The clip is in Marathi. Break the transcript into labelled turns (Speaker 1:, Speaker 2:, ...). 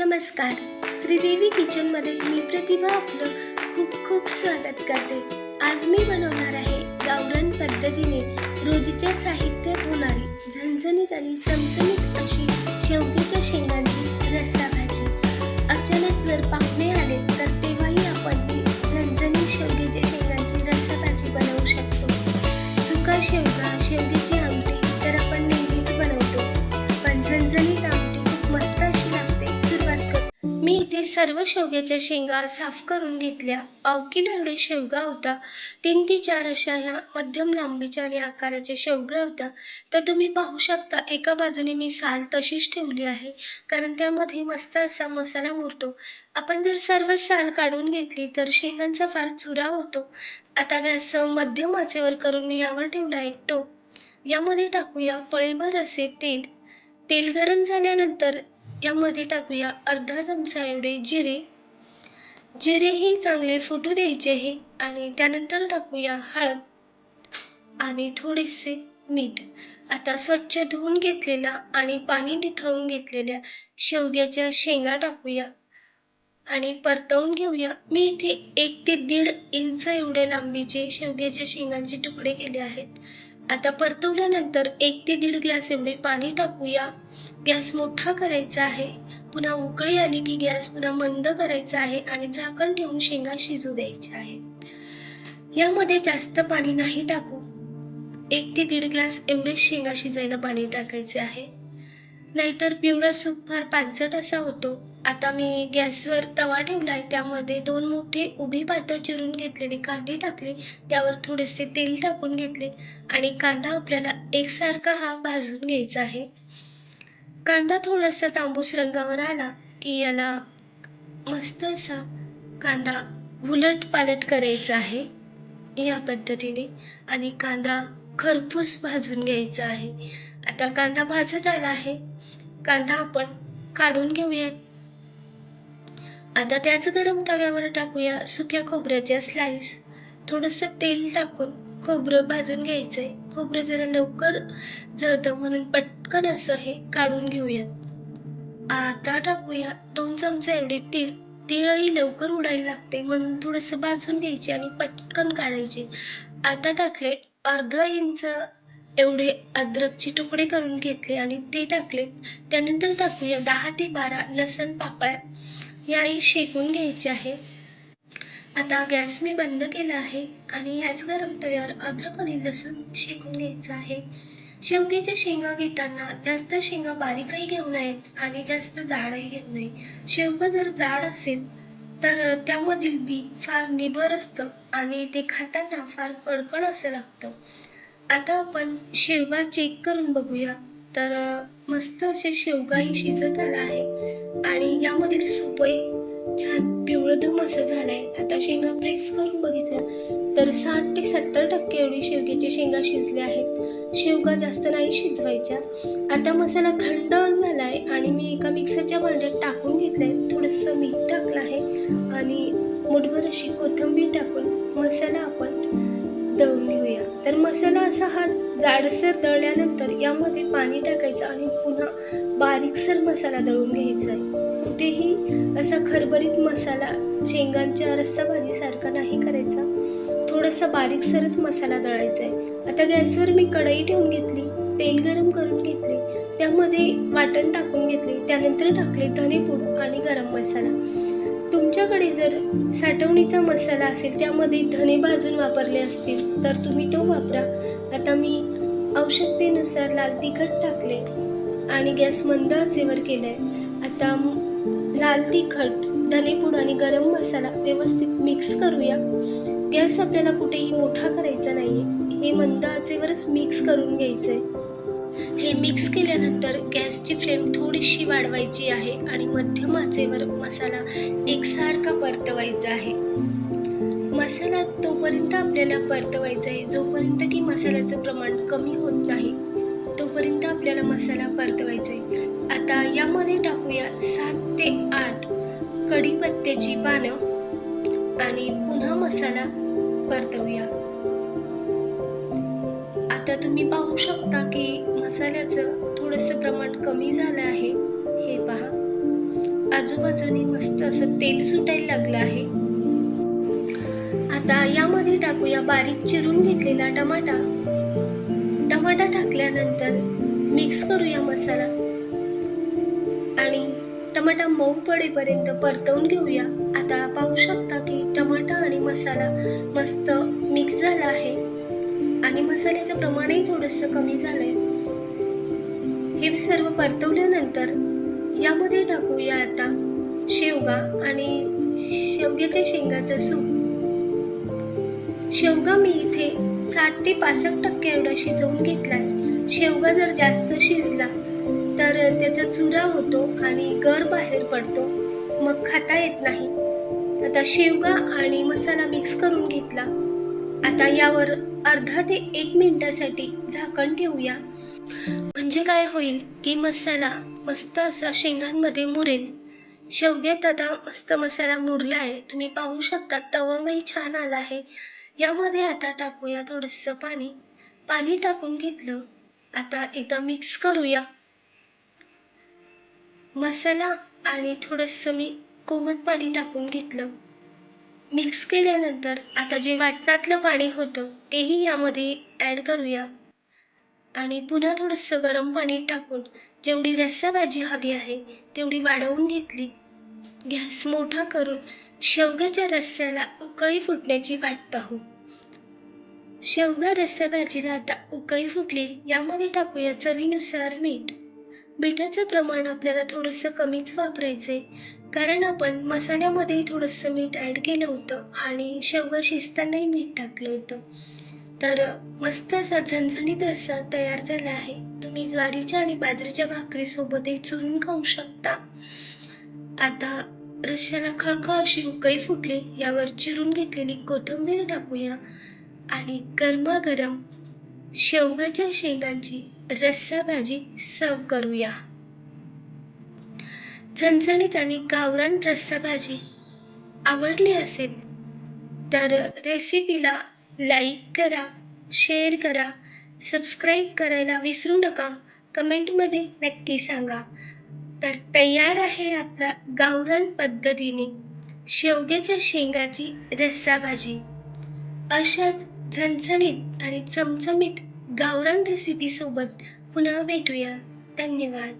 Speaker 1: नमस्कार. श्रीदेवी किचनमध्ये मी प्रतिभा आपलं खूप खूप स्वागत करते. आज मी बनवणार आहे गावरान पद्धतीने रोजच्या साहित्यात होणारी झणझणीत आणि चमचमीत अशी शेवग्याच्या शेंगांची सर्व शेवग्याच्या शेंगा साफ करून घेतल्या. अवकी किलो शेवगा होता. तीन ते चार अशा ह्या मध्यम लांबीच्या आणि आकाराच्या शेवगा होत्या. तर तुम्ही पाहू शकता एका बाजूने मी साल तशीच ठेवली आहे. कारण त्यामध्ये मस्त असा मसाला मुरतो. आपण जर सर्व साल काढून घेतली तर शेंगांचा फार चुरा होतो. आता गॅस मध्यम आचेवर करून मी यावर ठेवला एक टोप. यामध्ये टाकूया पळीभर असे तेल. तेल गरम झाल्यानंतर यामध्ये टाकूया अर्धा चमचा एवढे जिरे. जिरेही चांगले फुटू द्यायचे आहे आणि त्यानंतर टाकूया हळद आणि थोडेसे मीठ. आता स्वच्छ धुवून घेतलेला आणि पाणी निथळून घेतलेल्या शेवग्याच्या शेंगा टाकूया आणि परतवून घेऊया. मी इथे एक ते दीड इंच एवढे लांबीचे शेवग्याच्या शेंगांचे तुकडे केले आहेत. आता परतवल्यानंतर एक ते दीड ग्लास एवढे पाणी टाकूया. गॅस मोठा करायचा आहे. पुन्हा उकळी आली की गॅस पुन्हा मंद करायचा आहे आणि झाकण ठेवून शेंगा शिजू द्यायच्या आहेत. यामध्ये जास्त पाणी नाही टाकू. एक ते दीड ग्लास एवढे शेंगा शिजायला पाणी टाकायचे आहे. नाहीतर पिवळा सूप फार पानसट असा होतो. आता मी गॅसवर तवा ठेवला आहे त्यामध्ये दोन मोठे उभी पातळ चिरून घेतलेले कांदे टाकले त्यावर थोडेसे तेल टाकून घेतले आणि कांदा आपल्याला एकसारखा हा भाजून घ्यायचा आहे. कांदा थोडासा तांबूस रंगावर आला की याला मस्त असा कांदा उलट पालट करायचा आहे या पद्धतीने आणि कांदा खरपूस भाजून घ्यायचा आहे. आता कांदा भाजत आला आहे. कांदा आपण काढून घेऊयात. आता त्याच गरम तव्यावर टाकूया. सुक्या खोबऱ्याच्या स्लाइस थोडंसं तेल टाकून खोबरं भाजून घ्यायचंय. खोबरं जरा लवकर जळतं म्हणून पटकन असं हे काढून घेऊयात. आता टाकूया दोन चमचे एवढे तीळ. तिळही लवकर उडायला लागते म्हणून थोडंसं भाजून घ्यायचे आणि पटकन काढायचे. आता टाकले अर्धा इंच एवढे अद्रकचे तुकडे करून घेतले आणि ते टाकले. त्यानंतर टाकूया दहा ते बारा लसण पाकळ्या. याही शेकून घ्यायची आहे. आता गॅस मी बंद केला आहे आणि ह्याच गरम तव्यावर अद्रक आणि लसूण शेकून घ्यायचं आहे. शेवग्याच्या शेंगा घेताना जास्त शेंगा बारीकही घेऊ नयेत आणि जास्त जाडही घेऊ नये. शेवग जर जाड असेल तर त्यामधील बी फार निबर असतं आणि ते खाताना फार कडकड असं लागतं. आता आपण शेवगा चेक करून बघूया. तर मस्त असे शेवगाही शिजत आला आहे आणि यामधील सुपही छान पिवळदम असं झालंय. आता शेंगा प्रेस करून बघितल्या. तर साठ ते सत्तर टक्के एवढी शेवग्याची शेंगा शिजल्या आहेत. शेवगा जास्त नाही शिजवायच्या. आता मसाला थंड झालाय आणि मी एका मिक्सरच्या भांड्यात टाकून घेतलंय. थोडंसं मीठ टाकलं आहे आणि मुठभर अशी कोथिंबीर टाकून मसाला आपण दळून घेऊया. तर मसाला असा हा जाडसर दळल्यानंतर यामध्ये पाणी टाकायचं आणि पुन्हा बारीकसर मसाला दळून घ्यायचा आहे कुठेही असा खरबरीत मसाला शेंगांच्या रस्सा भाजीसारखा नाही करायचा. थोडासा बारीकसरच मसाला दळायचा आहे. आता गॅसवर मी कढई ठेवून घेतली तेल गरम करून घेतले त्यामध्ये वाटण टाकून घेतले त्यानंतर टाकले धनेपूड आणि गरम मसाला. तुमच्याकडे जर साठवणीचा मसाला असेल त्यामध्ये धने भाजून वापरले असतील तर तुम्ही तो वापरा. आता मी आवश्यकतेनुसार लाल तिखट टाकले आणि गॅस मंद आचेवर केलाय. आता लाल तिखट धनेपूड आणि गरम मसाला व्यवस्थित मिक्स करूया. गॅस आपल्याला कुठेही मोठा करायचा नाहीये. हे मंद आचेवरच मिक्स करून घ्यायचंय. हे मिक्स केल्यानंतर गॅसची फ्लेम थोडीशी वाढवायची आहे आणि मध्यम आचेवर मसाला एकसारखा परतवायचा आहे. मसाला तोपर्यंत आपल्याला परतवायचा आहे जोपर्यंत की मसाल्याचं प्रमाण कमी होत नाही. तोपर्यंत आपल्याला मसाला परतवायचा आहे आता यामध्ये टाकूया सात ते आठ कढीपत्त्याची पानं आणि पुन्हा मसाला परतवूया. आता तुम्ही पाहू शकता की मसाल्याचं थोडंसं प्रमाण कमी झालं आहे. हे पहा. आजूबाजूने मस्त असं तेल सुटायला लागलं आहे. आता यामध्ये टाकूया बारीक चिरून घेतलेला टमाटा. टमाटा टाकल्यानंतर मिक्स करूया मसाला. आणि टमाटा मऊ पडेपर्यंत परतवून घेऊया. आता पाहू शकता की टमाटा आणि मसाला मस्त मिक्स झाला आहे. आणि मसाल्याचं प्रमाणही थोडंसं कमी झालंय. हे सर्व परतवल्यानंतर यामध्ये टाकूया आता शेवगा आणि शेवग्याच्या शेंगाचं सूप. शेवगा मी इथे साठ ते पासष्ट टक्के एवढा शिजवून घेतलाय. शेवगा जर जास्त शिजला तर त्याचा चुरा होतो आणि गर बाहेर पडतो. मग खाता येत नाही. आता शेवगा आणि मसाला मिक्स करून घेतला. आता यावर अर्धा ते एक मिनिटासाठी झाकण ठेवूया. म्हणजे काय होईल की मसाला मस्त असा शेंगांमध्ये मुरेल. शेवग्यात आता मस्त मसाला मुरला आहे तुम्ही पाहू शकता तवंगही छान आला आहे. यामध्ये आता टाकूया थोडंसं पाणी. पाणी टाकून घेतलं. आता एकदा मिक्स करूया. मसाला आणि थोडंसं मी कोमट पाणी टाकून घेतलं. मिक्स केल्यानंतर आता जे वाटणातलं पाणी होतं तेही यामध्ये ॲड करूया. आणि पुन्हा थोडंसं गरम पाणी टाकून जेवढी रस्सा भाजी हवी आहे तेवढी वाढवून घेतली. गॅस मोठा करून शेवग्याच्या रस्स्याला उकळी फुटण्याची वाट पाहू. शेवगा रस्सा भाजीला आता उकळी फुटली यामध्ये टाकूया चवीनुसार मीठ. मिठाचं प्रमाण आपल्याला थोडंसं कमीच वापरायचं आहे कारण आपण मसाल्यामध्येही थोडंसं मीठ ॲड केलं होतं आणि शेवगा शिजतानाही मीठ टाकलं होतं. तर मस्त असा झणझणीत रस्सा तयार झाला आहे. तुम्ही ज्वारीच्या आणि बाजरीच्या भाकरीसोबतही चुरून खाऊ शकता. आता रश्श्याला खळखळ अशी उकळी फुटली. यावर चिरून घेतलेली कोथिंबीर टाकूया आणि गरमागरम शेवगाच्या शेंगांची रस्सा भाजी सर्व करूया. झणझणीत आणि गावरान रस्सा भाजी आवडली असेल तर रेसिपीला लाईक करा शेअर करा सबस्क्राईब करायला विसरू नका. कमेंटमध्ये नक्की सांगा. तर तयार आहे आपला गावरान पद्धतीने शेवग्याच्या शेंगाची रस्सा भाजी अशाच झणझणीत आणि चमचमीत गावरान रेसिपीसोबत पुन्हा भेटूया. धन्यवाद.